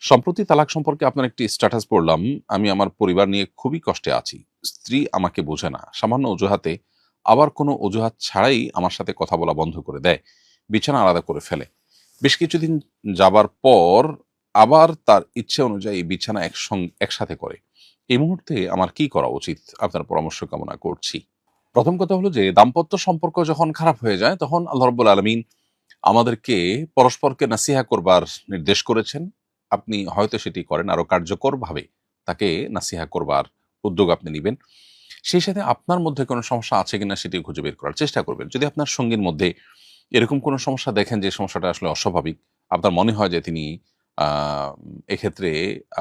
সম্প্রতি তালাক সম্পর্কে আপনার একটি স্ট্যাটাস পড়লাম। আমি আমার পরিবার নিয়ে খুবই কষ্টে আছি। স্ত্রী আমাকে বোঝে না। সামান্য অজুহাতে আবার কোনো অজুহাত ছাড়াই আমার সাথে কথা বলা বন্ধ করে দেয়। বিছানা আলাদা করে ফেলে। বেশ কিছুদিন যাবার পর আবার তার ইচ্ছে অনুযায়ী বিছানা একসঙ্গে একসাথে করে। এই মুহূর্তে আমার কি করা উচিত? আপনার পরামর্শ কামনা করছি। প্রথম কথা হলো যে, দাম্পত্য সম্পর্ক যখন খারাপ হয়ে যায়, তখন আল্লাহ রব্বুল আলমিন আমাদেরকে পরস্পরকে নাসিহা করবার নির্দেশ করেছেন। আপনি হয়তো সেটি করেন আরও কার্যকরভাবে, তাকে নাসিহা করবার উদ্যোগ আপনি নেবেন। সেই সাথে আপনার মধ্যে কোনো সমস্যা আছে কিনা সেটি খুঁজে বের করার চেষ্টা করবেন। যদি আপনার সঙ্গীর মধ্যে এরকম কোনো সমস্যা দেখেন যে সমস্যাটা আসলে অস্বাভাবিক, আপনার মনে হয় যে তিনি এক্ষেত্রে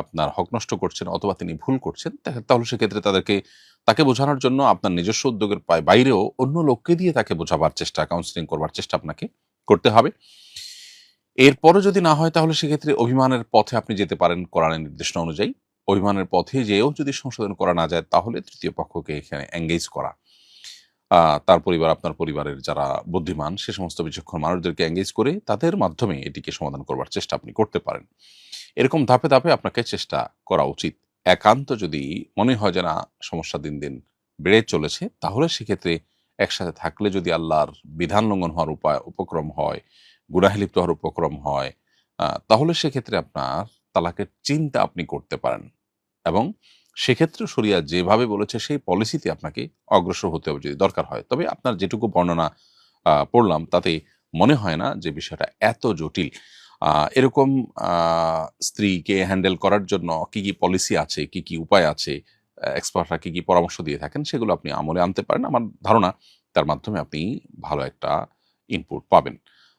আপনার হক নষ্ট করছেন অথবা তিনি ভুল করছেন তাহলে সেক্ষেত্রে তাদেরকে, তাকে বোঝানোর জন্য আপনার নিজস্ব উদ্যোগের বাইরেও অন্য লোককে দিয়ে তাকে বোঝাবার চেষ্টা কাউন্সিলিং করবার চেষ্টা আপনাকে করতে হবে। এরপরে যদি না হয়, তাহলে সেক্ষেত্রে অভিমানের পথে আপনি যেতে পারেন কোরআনের নির্দেশনা অনুযায়ী। অভিমানের পথে যেও যদি সংশোধন করা না যায়, তাহলে তৃতীয় পক্ষকে এখানে এঙ্গেজ করা। তার পরিবার, আপনার পরিবারের যারা বুদ্ধিমান, সে সমস্ত বিচক্ষণ মানুষদেরকে এঙ্গেজ করে তাদের মাধ্যমে এটিকে সমাধান করবার চেষ্টা আপনি করতে পারেন। এরকম ধাপে ধাপে আপনাকে চেষ্টা করা উচিত। একান্ত যদি মনে হয় যে, না, সমস্যা দিন দিন বেড়ে চলেছে, তাহলে সেক্ষেত্রে একসাথে থাকলে যদি আল্লাহর বিধান লঙ্ঘন হওয়ার উপায়, উপক্রম হয় গুনাহে লিপ্ত হওয়ার উপক্রম হয় তাহলে সেক্ষেত্রে আপনার তালাকের চিন্তা আপনি করতে পারেন। এবং সেক্ষেত্রে শরিয়া যেভাবে বলেছে, সেই পলিসিতে আপনাকে অগ্রসর হতে হবে যদি দরকার হয়। তবে আপনার যেটুকু বর্ণনা পড়লাম, তাতে মনে হয় না যে বিষয়টা এত জটিল। এরকম স্ত্রীকে হ্যান্ডেল করার জন্য কি কি পলিসি আছে, কি কি উপায় আছে এক্সপার্টরা কি কি পরামর্শ দিয়ে থাকেন, সেগুলো আপনি আমলে আনতে পারেন। আমার ধারণা, তার মাধ্যমে আপনি ভালো একটা ইনপুট পাবেন।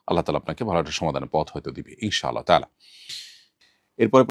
আল্লাহ তালা আপনাকে ভালো একটা সমাধানের পথ হয়তো দিবে ইনশাআল্লাহ তালা এরপরে